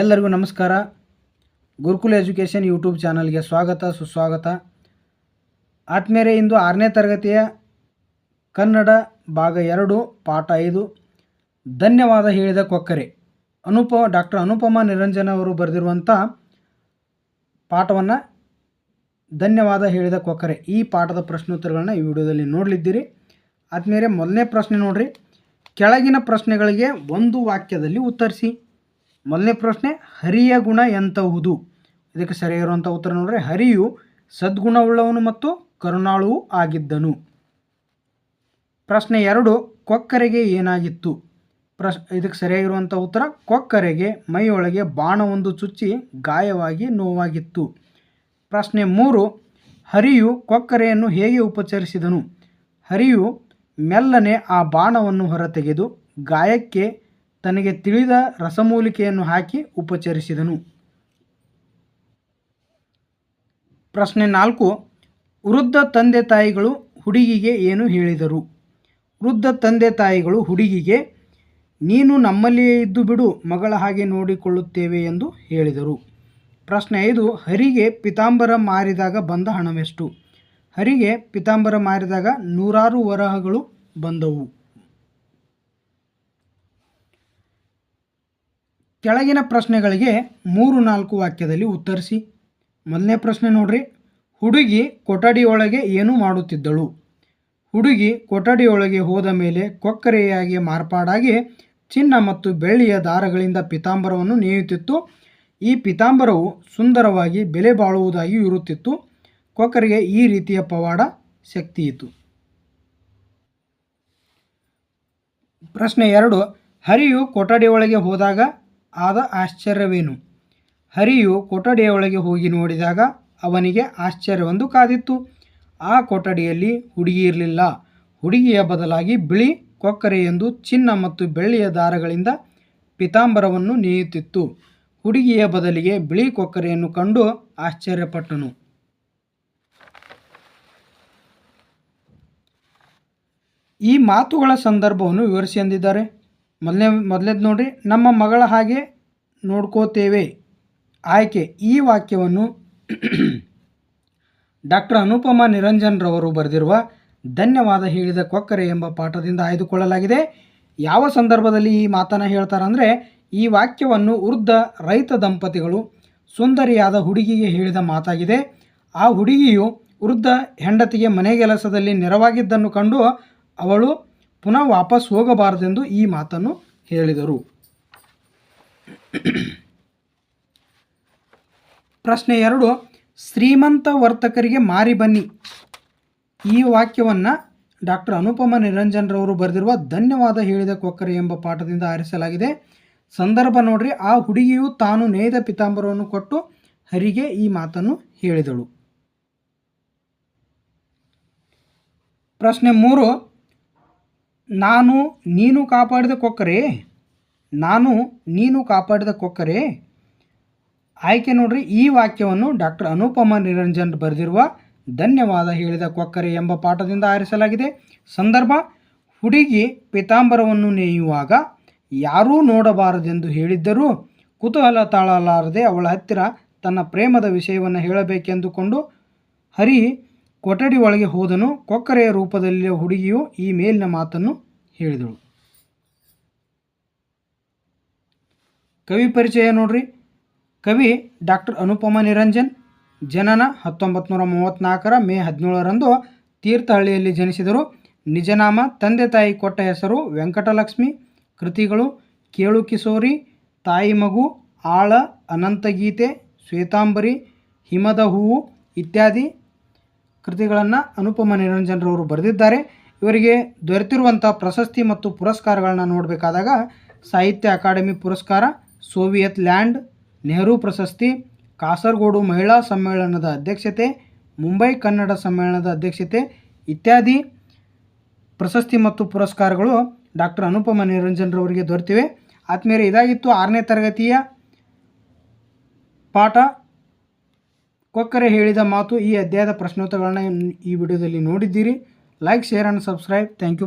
ಎಲ್ಲರಿಗೂ ನಮಸ್ಕಾರ. ಗುರುಕುಲ education YouTube ಚಾನಲ್ಗೆ ಸ್ವಾಗತ, ಸುಸ್ವಾಗತ. ಆತ್ಮೇರೆ ಇಂದು ಆರನೇ ತರಗತಿಯ ಕನ್ನಡ ಭಾಗ ಎರಡು, ಪಾಠ ಐದು. ಧನ್ಯವಾದ ಹೇಳಿದ ಕೊಕ್ಕರೆ. ಅನುಪ, ಡಾಕ್ಟರ್ ಅನುಪಮ ನಿರಂಜನ ಅವರು ಬರೆದಿರುವಂಥ ಪಾಠವನ್ನು ಧನ್ಯವಾದ ಹೇಳಿದ ಕೊಕ್ಕರೆ. ಈ ಪಾಠದ ಪ್ರಶ್ನೋತ್ತರಗಳನ್ನ ಈ ವಿಡಿಯೋದಲ್ಲಿ ನೋಡಲಿದ್ದೀರಿ. ಆದ್ಮೇಲೆ ಮೊದಲನೇ ಪ್ರಶ್ನೆ ನೋಡಿರಿ. ಕೆಳಗಿನ ಪ್ರಶ್ನೆಗಳಿಗೆ ಒಂದು ವಾಕ್ಯದಲ್ಲಿ ಉತ್ತರಿಸಿ. ಮೊದಲನೇ ಪ್ರಶ್ನೆ, ಹರಿಯ ಗುಣ ಎಂತಹುದು? ಇದಕ್ಕೆ ಸರಿಯಾಗಿರುವಂಥ ಉತ್ತರ ನೋಡ್ರಿ, ಹರಿಯು ಸದ್ಗುಣವುಳ್ಳವನು ಮತ್ತು ಕರುಣಾಳುವು ಆಗಿದ್ದನು. ಪ್ರಶ್ನೆ ಎರಡು, ಕೊಕ್ಕರೆಗೆ ಏನಾಗಿತ್ತು? ಪ್ರಶ್, ಇದಕ್ಕೆ ಸರಿಯಾಗಿರುವಂಥ ಉತ್ತರ, ಕೊಕ್ಕರೆಗೆ, ಮೈಯೊಳಗೆ ಬಾಣವೊಂದು ಚುಚ್ಚಿ ಗಾಯವಾಗಿ ನೋವಾಗಿತ್ತು. ಪ್ರಶ್ನೆ ಮೂರು, ಹರಿಯು ಕೊಕ್ಕರೆಯನ್ನು ಹೇಗೆ ಉಪಚರಿಸಿದನು? ಹರಿಯು ಮೆಲ್ಲನೆ ಆ ಬಾಣವನ್ನು ಹೊರತೆಗೆದು ಗಾಯಕ್ಕೆ ತನಗೆ ತಿಳಿದ ರಸಮೂಲಿಕೆಯನ್ನು ಹಾಕಿ ಉಪಚರಿಸಿದನು. ಪ್ರಶ್ನೆ ನಾಲ್ಕು, ವೃದ್ಧ ತಂದೆ ತಾಯಿಗಳು ಹುಡುಗಿಗೆ ಏನು ಹೇಳಿದರು? ವೃದ್ಧ ತಂದೆ ತಾಯಿಗಳು ಹುಡುಗಿಗೆ, ನೀನು ನಮ್ಮಲ್ಲಿಯೇ ಇದ್ದು ಬಿಡು, ಮಗಳ ಹಾಗೆ ನೋಡಿಕೊಳ್ಳುತ್ತೇವೆ ಎಂದು ಹೇಳಿದರು. ಪ್ರಶ್ನೆ ಐದು, ಹರಿಗೆ ಪಿತಾಂಬರ ಮಾರಿದಾಗ ಬಂದ ಹಣವೆಷ್ಟು? ಹರಿಗೆ ಪಿತಾಂಬರ ಮಾರಿದಾಗ ನೂರಾರು ವರಹಗಳು ಬಂದವು. ಕೆಳಗಿನ ಪ್ರಶ್ನೆಗಳಿಗೆ ಮೂರು ನಾಲ್ಕು ವಾಕ್ಯದಲ್ಲಿ ಉತ್ತರಿಸಿ. ಮೊದಲನೇ ಪ್ರಶ್ನೆ ನೋಡ್ರಿ. ಹುಡುಗಿ ಕೊಠಡಿಯೊಳಗೆ ಏನು ಮಾಡುತ್ತಿದ್ದಳು? ಹುಡುಗಿ ಕೊಠಡಿಯೊಳಗೆ ಹೋದ ಮೇಲೆ ಕೊಕ್ಕರೆಯಾಗಿ ಮಾರ್ಪಾಡಾಗಿ ಚಿನ್ನ ಮತ್ತು ಬೆಳ್ಳಿಯ ದಾರಗಳಿಂದ ಪಿತಾಂಬರವನ್ನು ನೇಯುತ್ತಿತ್ತು. ಈ ಪಿತಾಂಬರವು ಸುಂದರವಾಗಿ ಬೆಲೆ ಬಾಳುವುದಾಗಿ ಇರುತ್ತಿತ್ತು. ಕೊಕ್ಕರಿಗೆ ಈ ರೀತಿಯ ಪವಾಡ ಶಕ್ತಿಯಿತು ಪ್ರಶ್ನೆ ಎರಡು. ಹರಿಯು ಕೊಠಡಿಯೊಳಗೆ ಹೋದಾಗ ಆದ ಆಶ್ಚರ್ಯವೇನು? ಹರಿಯು ಕೊಠಡಿಯ ಒಳಗೆ ಹೋಗಿ ನೋಡಿದಾಗ ಅವನಿಗೆ ಆಶ್ಚರ್ಯವೊಂದು ಕಾದಿತ್ತು. ಆ ಕೊಠಡಿಯಲ್ಲಿ ಹುಡುಗಿ ಇರಲಿಲ್ಲ ಹುಡುಗಿಯ ಬದಲಾಗಿ ಬಿಳಿ ಕೊಕ್ಕರೆಯೊಂದು ಚಿನ್ನ ಮತ್ತು ಬೆಳ್ಳಿಯ ದಾರಗಳಿಂದ ಪಿತಾಂಬರವನ್ನು ನೇಯುತ್ತಿತ್ತು. ಹುಡುಗಿಯ ಬದಲಿಗೆ ಬಿಳಿ ಕೊಕ್ಕರೆಯನ್ನು ಕಂಡು ಆಶ್ಚರ್ಯಪಟ್ಟನು. ಈ ಮಾತುಗಳ ಸಂದರ್ಭವನ್ನು ವಿವರಿಸಿ ಅಂದಿದ್ದಾರೆ ಮೊದಲನೇ ಮೊದಲೇದು ನೋಡಿರಿ, ನಮ್ಮ ಮಗಳ ಹಾಗೆ ನೋಡ್ಕೋತೇವೆ. ಆಯ್ಕೆ, ಈ ವಾಕ್ಯವನ್ನು ಡಾಕ್ಟರ್ ಅನುಪಮ ನಿರಂಜನ್ರವರು ಬರೆದಿರುವ ಧನ್ಯವಾದ ಹೇಳಿದ ಕೊಕ್ಕರೆ ಎಂಬ ಪಾಠದಿಂದ ಆಯ್ದುಕೊಳ್ಳಲಾಗಿದೆ. ಯಾವ ಸಂದರ್ಭದಲ್ಲಿ ಈ ಮಾತನ್ನು ಹೇಳ್ತಾರಂದರೆ, ಈ ವಾಕ್ಯವನ್ನು ವೃದ್ಧ ರೈತ ದಂಪತಿಗಳು ಸುಂದರಿಯಾದ ಹುಡುಗಿಗೆ ಹೇಳಿದ ಮಾತಾಗಿದೆ. ಆ ಹುಡುಗಿಯು ವೃದ್ಧ ಹೆಂಡತಿಗೆ ಮನೆಗೆಲಸದಲ್ಲಿ ನೆರವಾಗಿದ್ದನ್ನು ಕಂಡು ಅವಳು ಪುನಃ ವಾಪಸ್ ಹೋಗಬಾರದೆಂದು ಈ ಮಾತನ್ನು ಹೇಳಿದರು. ಪ್ರಶ್ನೆ ಎರಡು, ಶ್ರೀಮಂತ ವರ್ತಕರಿಗೆ ಮಾರಿ ಬನ್ನಿ. ಈ ವಾಕ್ಯವನ್ನು ಡಾಕ್ಟರ್ ಅನುಪಮ ನಿರಂಜನ್ರವರು ಬರೆದಿರುವ ಧನ್ಯವಾದ ಹೇಳಿದ ಕೊಕ್ಕರೆ ಎಂಬ ಪಾಠದಿಂದ ಆರಿಸಲಾಗಿದೆ. ಸಂದರ್ಭ ನೋಡ್ರಿ, ಆ ಹುಡುಗಿಯು ತಾನು ನೇಯ್ದ ಪಿತಾಂಬರವನ್ನು ಕೊಟ್ಟು ಹರಿಗೆ ಈ ಮಾತನ್ನು ಹೇಳಿದಳು. ಪ್ರಶ್ನೆ ಮೂರು ನಾನು ನೀನು ಕಾಪಾಡಿದ ಕೊಕ್ಕರೆ, ನಾನು ನೀನು ಕಾಪಾಡಿದ ಕೊಕ್ಕರೆ. ಆಯ್ಕೆ ನೋಡ್ರಿ, ಈ ವಾಕ್ಯವನ್ನು ಡಾಕ್ಟರ್ ಅನುಪಮ ನಿರಂಜನ್ ಬರೆದಿರುವ ಧನ್ಯವಾದ ಹೇಳಿದ ಕೊಕ್ಕರೆ ಎಂಬ ಪಾಠದಿಂದ ಆರಿಸಲಾಗಿದೆ. ಸಂದರ್ಭ, ಹುಡುಗಿ ಪಿತಾಂಬರವನ್ನು ನೇಯುವಾಗ ಯಾರೂ ನೋಡಬಾರದೆಂದು ಹೇಳಿದ್ದರೂ ಕುತೂಹಲ ತಾಳಲಾರದೆ ಅವಳ ಹತ್ತಿರ ತನ್ನ ಪ್ರೇಮದ ವಿಷಯವನ್ನು ಹೇಳಬೇಕೆಂದುಕೊಂಡು ಹರಿ ಕೊಠಡಿ ಒಳಗೆ ಹೋದನು, ಕೊಕ್ಕರೆಯ ರೂಪದಲ್ಲಿಯ ಹುಡುಗಿಯು ಈ ಮೇಲಿನ ಮಾತನ್ನು ಹೇಳಿದಳು. ಕವಿ ಪರಿಚಯ ನೋಡ್ರಿ. ಕವಿ ಡಾಕ್ಟರ್ ಅನುಪಮ ನಿರಂಜನ್, ಜನನ ಹತ್ತೊಂಬತ್ತು ನೂರ ಮೂವತ್ತ್ನಾಲ್ಕರ ಮೇ ಹದಿನೇಳರಂದು ತೀರ್ಥಹಳ್ಳಿಯಲ್ಲಿ ಜನಿಸಿದರು. ನಿಜನಾಮ, ತಂದೆ ತಾಯಿ ಕೊಟ್ಟ ಹೆಸರು ವೆಂಕಟಲಕ್ಷ್ಮಿ. ಕೃತಿಗಳು ಕೇಳು ಕಿಶೋರಿ, ತಾಯಿ ಮಗು, ಆಳ ಅನಂತಗೀತೆ ಶ್ವೇತಾಂಬರಿ, ಹಿಮದ ಹೂವು ಇತ್ಯಾದಿ. ಕೃತಿಗಳನ್ನು ಅನುಪಮ ನಿರಂಜನರವರು ಬರೆದಿದ್ದಾರೆ. ಇವರಿಗೆ ದೊರೆತಿರುವಂಥ ಪ್ರಶಸ್ತಿ ಮತ್ತು ಪುರಸ್ಕಾರಗಳನ್ನ ನೋಡಬೇಕಾದಾಗ ಸಾಹಿತ್ಯ ಅಕಾಡೆಮಿ ಪುರಸ್ಕಾರ, ಸೋವಿಯತ್ ಲ್ಯಾಂಡ್, ನೆಹರು ಪ್ರಶಸ್ತಿ, ಕಾಸರಗೋಡು ಮಹಿಳಾ ಸಮ್ಮೇಳನದ ಅಧ್ಯಕ್ಷತೆ, ಮುಂಬೈ ಕನ್ನಡ ಸಮ್ಮೇಳನದ ಅಧ್ಯಕ್ಷತೆ ಇತ್ಯಾದಿ ಪ್ರಶಸ್ತಿ ಮತ್ತು ಪುರಸ್ಕಾರಗಳು ಡಾಕ್ಟರ್ ಅನುಪಮ ನಿರಂಜನ್ರವರಿಗೆ ದೊರೆತಿವೆ. ಆದ್ಮೇಲೆ ಇದಾಗಿತ್ತು ಆರನೇ ತರಗತಿಯ ಪಾಠ. ಕೊಕ್ಕರೆ ಹೇಳಿದ ಮಾತು ಈ ಅಧ್ಯಾಯದ ಪ್ರಶ್ನೋತ್ತರಗಳನ್ನ ಈ ವಿಡಿಯೋದಲ್ಲಿ ನೋಡಿದ್ದೀರಿ. Like share and subscribe thank you